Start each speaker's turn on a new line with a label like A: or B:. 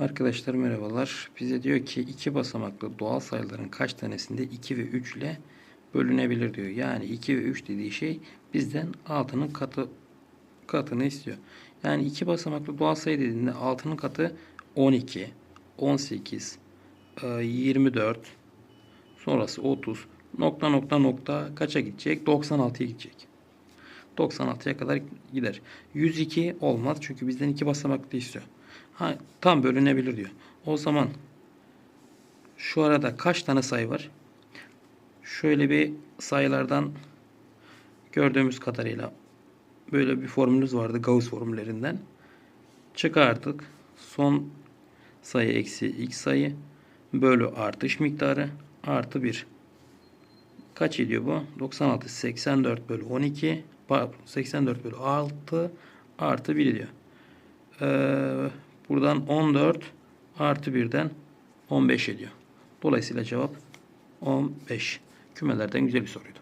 A: Arkadaşlar merhabalar. Bize diyor ki iki basamaklı doğal sayıların kaç tanesinde 2 ve 3 ile bölünebilir diyor. Yani 2 ve 3 dediği şey bizden 6'nın katı katını istiyor. Yani iki basamaklı doğal sayı dediğinde 6'nın katı 12, 18, e, 24, sonrası 30, nokta nokta nokta kaça gidecek? 96'ya gidecek. 96'ya kadar gider. 102 olmaz çünkü bizden iki basamaklı istiyor. Ha, tam bölünebilir diyor. O zaman şu arada kaç tane sayı var? Şöyle bir sayılardan gördüğümüz kadarıyla böyle bir formülümüz vardı Gauss formüllerinden. Çıkarttık. Son sayı eksi x sayı bölü artış miktarı artı 1. Kaç ediyor bu? 96, 84 bölü 12 pardon 84 bölü 6 artı 1 ediyor. Ee, buradan 14 artı 1'den 15 ediyor. Dolayısıyla cevap 15. Kümelerden güzel bir soruydu.